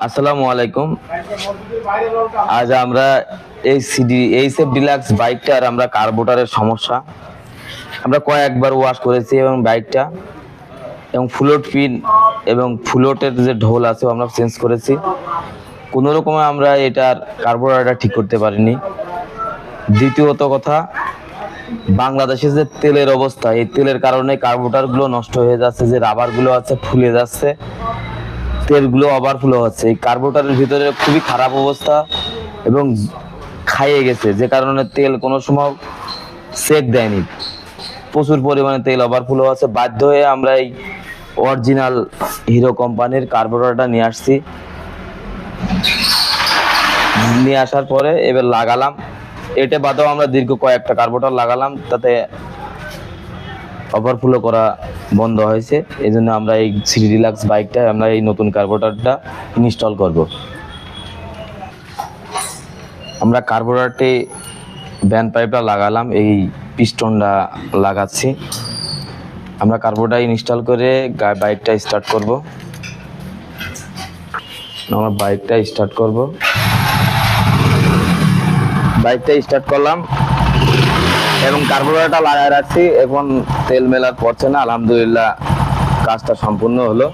আসসালামু আলাইকুম। আজ আমরা এই সিডি এইচএফ ডিলাক্স বাইকটার আমরা কার্বোটারের সমস্যা। আমরা কয়েকবার ওয়াশ করেছি এবং বাইকটা এবং ফুলোট পিন এবং ফুলোটের যে ঢোল আছে আমরা চেঞ্জ করেছি। কোনো রকমে আমরা এটার কার্বোটারটা ঠিক করতে পারিনি। দ্বিতীয়ত কথা, বাংলাদেশে যে তেলের অবস্থা, এই তেলের কারণে কার্বোটারগুলো নষ্ট হয়ে যাচ্ছে, যে রাবারগুলো আছে ফুলে যাচ্ছে। তেলগুলো ওভারফ্লো হচ্ছে। এই কার্বোটারের ভিতরে খুবই খারাপ অবস্থা এবং খাইয়ে গেছে। যে কারণে তেল কোনো সময় সেক দেয়নি। প্রচুর পরিমাণে তেল ওভারফ্লো আছে বাধ্য হয়ে আমরা এই অরিজিনাল হিরো কোম্পানির কার্বোরেটরটা নিয়ে আসছি। নিয়ে আসার পরে এবার লাগালাম। এটা বাদেও আমরা দীর্ঘ কয়েকটা কার্বোটার লাগালাম। তাতে ওভারফ্লো করা বন্ধ হয়েছে। এই জন্য আমরা এই সিডি ডিলাক্স বাইকটা আমরা এই নতুন কার্বোরেটরটা ইনস্টল করব। আমরা কার্বোরেটরটি ব্যান পাইপটা লাগালাম, এই পিস্টনটা লাগাচ্ছি। আমরা কার্বোটা ইনস্টল করে বাইকটা স্টার্ট করব। আমরা বাইকটা স্টার্ট করব। বাইকটা স্টার্ট করলাম। এবং কার্বোরেটরটা লাগায় রাখছি। এখন তেল মেলার পড়ছে না আলহামদুলিল্লাহ কাজটা সম্পূর্ণ হলো।